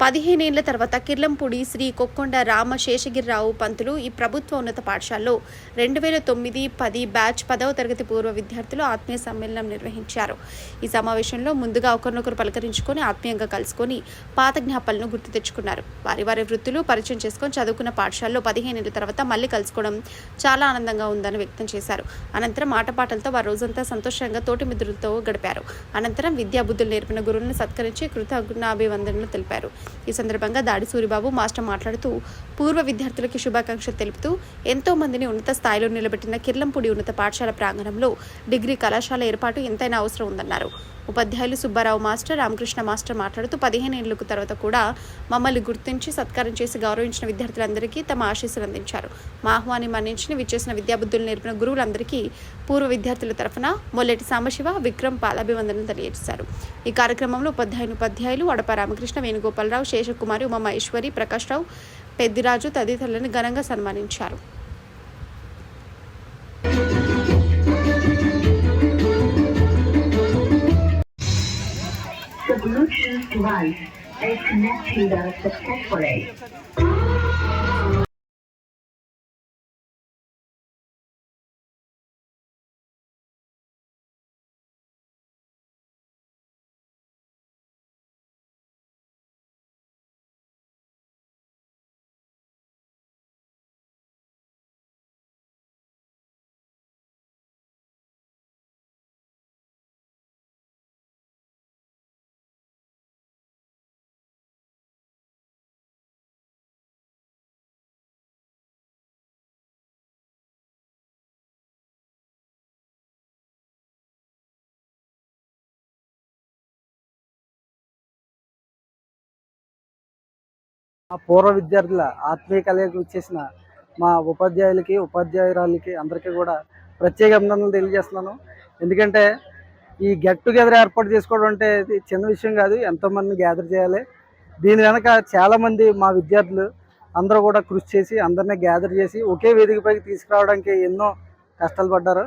పదిహేనేళ్ళ తర్వాత కిర్లంపూడి శ్రీ కొక్కొండ రామ శేషగిరిరావు పంతులు ఈ ప్రభుత్వ ఉన్నత పాఠశాలలో రెండు వేల తొమ్మిది పది బ్యాచ్ పదవ తరగతి పూర్వ విద్యార్థులు ఆత్మీయ సమ్మేళనం నిర్వహించారు. ఈ సమావేశంలో ముందుగా ఒకరినొకరు పలకరించుకొని ఆత్మీయంగా కలుసుకొని పాత జ్ఞాపాలను గుర్తు తెచ్చుకున్నారు. వారి వారి వృత్తులు పరిచయం చేసుకొని చదువుకున్న పాఠశాలలో పదిహేనేళ్ళ తర్వాత మళ్ళీ కలుసుకోవడం చాలా ఆనందంగా ఉందని వ్యక్తం చేశారు. అనంతరం ఆటపాటలతో వారు రోజంతా సంతోషంగా తోటి మిత్రులతో గడిపారు. అనంతరం విద్యాబుద్ధులు నేర్పిన గురువులను సత్కరించి కృతజ్ఞాభివందనలు తెలిపారు. ఈ సందర్భంగా దాడి సూరిబాబు మాస్టర్ మాట్లాడుతూ పూర్వ విద్యార్థులకి శుభాకాంక్షలు తెలుపుతూ ఎంతో మందిని ఉన్నత స్థాయిలో నిలబెట్టిన కిర్లంపూడి ఉన్నత పాఠశాల ప్రాంగణంలో డిగ్రీ కళాశాల ఏర్పాటు ఎంతైనా అవసరం ఉందన్నారు. ఉపాధ్యాయులు సుబ్బారావు మాస్టర్ రామకృష్ణ మాస్టర్ మాట్లాడుతూ పదిహేను ఏళ్ళకు తర్వాత కూడా మమ్మల్ని గుర్తించి సత్కారం చేసి గౌరవించిన విద్యార్థులందరికీ తమ ఆశీస్సులు అందించారు. మా ఆహ్వాన్ని మన్నించి విచ్చేసిన విద్యాబుద్ధులు నేర్పిన గురువులందరికీ పూర్వ విద్యార్థుల తరఫున మొల్లెటి సాంబశివ విక్రమ్ పాలాభివందనలు తెలియజేశారు. ఈ కార్యక్రమంలో ఉపాధ్యాయుని ఉపాధ్యాయులు అడప రామకృష్ణ వేణుగోపాలరావు శేషకుమారి ఉమా మహేశ్వరి ప్రకాష్ రావు పెద్దిరాజు తదితరులను ఘనంగా సన్మానించారు. Device is connected successfully. మా పూర్వ విద్యార్థుల ఆత్మీయ కలయికకు ఇచ్చేసిన మా ఉపాధ్యాయులకి ఉపాధ్యాయురాలకి అందరికీ కూడా ప్రత్యేక అభినందనలు తెలియజేస్తున్నాను. ఎందుకంటే ఈ గెట్ టుగెదర్ ఏర్పాటు చేసుకోవడం అంటే చిన్న విషయం కాదు ఎంతోమందిని గ్యాదర్ చేయాలి. దీని వెనక చాలామంది మా విద్యార్థులు అందరూ కూడా కృషి చేసి అందరినీ గ్యాదర్ చేసి ఒకే వేదికపైకి తీసుకురావడానికి ఎన్నో కష్టాలు పడ్డారు.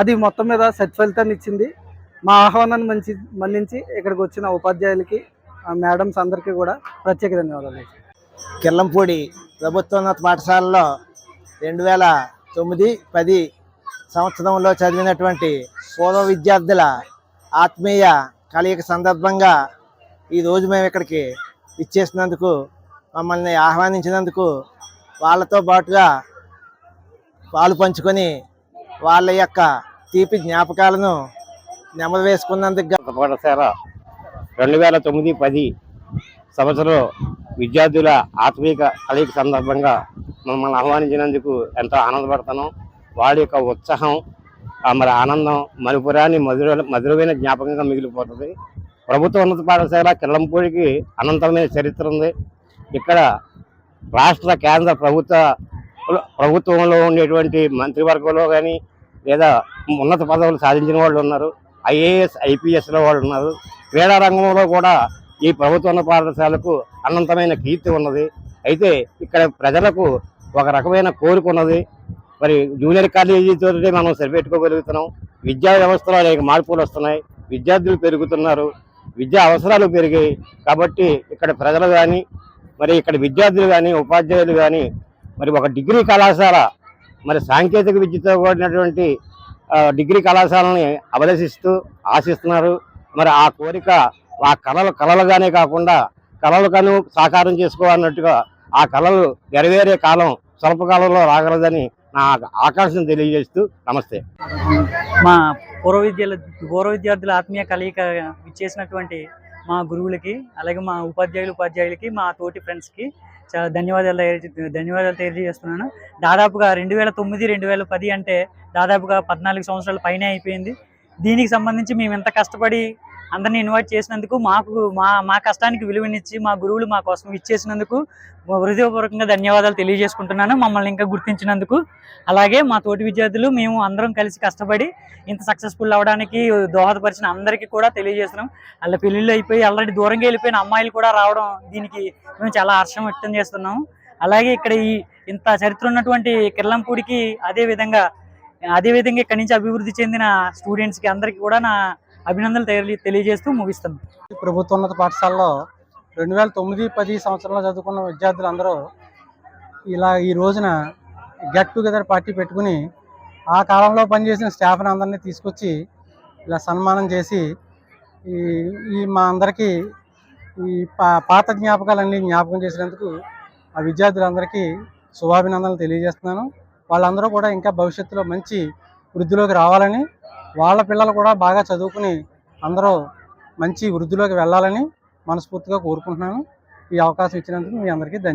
అది మొత్తం మీద సత్ఫలితాన్ని ఇచ్చింది. మా ఆహ్వానాన్ని మంచి మన్నించి ఇక్కడికి వచ్చిన ఉపాధ్యాయులకి మేడమ్స్ అందరికీ కూడా ప్రత్యేక ధన్యవాదాలు. కిల్లంపూడి ప్రభుత్వోన్నత పాఠశాలలో రెండు వేల తొమ్మిది పది సంవత్సరంలో చదివినటువంటి పూర్వ విద్యార్థుల ఆత్మీయ కలయిక సందర్భంగా ఈరోజు మేము ఇక్కడికి ఇచ్చేసినందుకు మమ్మల్ని ఆహ్వానించినందుకు వాళ్ళతో పాటుగా పాలు పంచుకొని వాళ్ళ యొక్క తీపి జ్ఞాపకాలను నెమరు వేసుకున్నందుకు గా- పాఠశాల రెండు వేల తొమ్మిది పది సంవత్సరం విద్యార్థుల ఆత్మీయ కలయిక సందర్భంగా మమ్మల్ని ఆహ్వానించినందుకు ఎంతో ఆనందపడుతున్నాం వాడి యొక్క ఉత్సాహం ఆ మరి ఆనందం మరుపురాని మధుర మధురమైన జ్ఞాపకంగా మిగిలిపోతుంది. ప్రభుత్వ ఉన్నత పాఠశాల కిల్లంపూడికి అనంతమైన చరిత్ర ఉంది. ఇక్కడ రాష్ట్ర కేంద్ర ప్రభుత్వ ప్రభుత్వంలో ఉండేటువంటి మంత్రివర్గంలో కానీ లేదా ఉన్నత పదవులు సాధించిన వాళ్ళు ఉన్నారు. ఐఏఎస్ ఐపీఎస్లో వాళ్ళు ఉన్నారు. క్రీడా రంగంలో కూడా ఈ ప్రభుత్వ పాఠశాలకు అనంతమైన కీర్తి ఉన్నది. అయితే ఇక్కడ ప్రజలకు ఒక రకమైన కోరుకున్నది మరి జూనియర్ కాలేజీతో మనం సరిపెట్టుకోగలుగుతున్నాం విద్యా వ్యవస్థలో అనేక మార్పులు వస్తున్నాయి. విద్యార్థులు పెరుగుతున్నారు. విద్యా అవసరాలు పెరిగాయి. కాబట్టి ఇక్కడ ప్రజలు కానీ మరి ఇక్కడ విద్యార్థులు కానీ ఉపాధ్యాయులు కానీ మరి ఒక డిగ్రీ కళాశాల మరి సాంకేతిక విద్యతో కూడినటువంటి డిగ్రీ కళాశాలని అవలసిస్తూ ఆశిస్తున్నారు. మరి ఆ కోరిక ఆ కళలు కళలుగానే కాకుండా కళలు కను సాకారం చేసుకోవాలన్నట్టుగా ఆ కళలు నెరవేరే కాలం స్వల్పకాలంలో రాగలదని నా ఆకాంక్షను తెలియజేస్తూ నమస్తే. మా పూర్వ విద్యల పూర్వ విద్యార్థుల ఆత్మీయ కలయిక ఇచ్చేసినటువంటి మా గురువులకి అలాగే మా ఉపాధ్యాయులు ఉపాధ్యాయులకి మా తోటి ఫ్రెండ్స్కి చాలా ధన్యవాదాలు ధన్యవాదాలు తెలియజేస్తున్నాను. దాదాపుగా రెండు వేల తొమ్మిది రెండు వేల పది అంటే దాదాపుగా పద్నాలుగు సంవత్సరాల పైనే అయిపోయింది. దీనికి సంబంధించి మేము ఎంత కష్టపడి అందరిని ఇన్వైట్ చేసినందుకు మాకు మా మా కష్టానికి విలువనిచ్చి మా గురువులు మా కోసం ఇచ్చేసినందుకు హృదయపూర్వకంగా ధన్యవాదాలు తెలియజేసుకుంటున్నాను. మమ్మల్ని ఇంకా గుర్తించినందుకు. అలాగే మా తోటి విద్యార్థులు మేము అందరం కలిసి కష్టపడి ఇంత సక్సెస్ఫుల్ అవ్వడానికి దోహదపరిచిన అందరికీ కూడా తెలియజేస్తున్నాం. వాళ్ళ పెళ్ళిళ్ళు అయిపోయి ఆల్రెడీ దూరంగా వెళ్ళిపోయిన అమ్మాయిలు కూడా రావడం దీనికి మేము చాలా హర్షం వ్యక్తం చేస్తున్నాము అలాగే ఇక్కడ ఈ ఇంత చరిత్ర ఉన్నటువంటి కిర్లంపూడికి అదే అదేవిధంగా అదే విధంగా ఇక్కడి నుంచి అభివృద్ధి చెందిన స్టూడెంట్స్కి అందరికీ కూడా నా అభినందనలు తెలియ తెలియజేస్తూ ముగిస్తాను ప్రభుత్వోన్నత పాఠశాలలో రెండు వేల తొమ్మిది పది సంవత్సరంలో చదువుకున్న విద్యార్థులందరూ ఇలా ఈ రోజున గెట్ టుగెదర్ పార్టీ పెట్టుకుని ఆ కాలంలో పనిచేసిన స్టాఫ్ని అందరినీ తీసుకొచ్చి ఇలా సన్మానం చేసి ఈ ఈ మా అందరికీ ఈ పా పాత జ్ఞాపకాలన్నీ జ్ఞాపకం చేసినందుకు ఆ విద్యార్థులందరికీ శుభాభినందనలు తెలియజేస్తున్నాను. వాళ్ళందరూ కూడా ఇంకా భవిష్యత్తులో మంచి వృద్ధిలోకి రావాలని వాళ్ళ పిల్లలు కూడా బాగా చదువుకుని అందరూ మంచి వృద్ధిలోకి వెళ్ళాలని మనస్ఫూర్తిగా కోరుకుంటున్నాను. ఈ అవకాశం ఇచ్చినందుకు మీ అందరికీ ధన్యవాదాలు.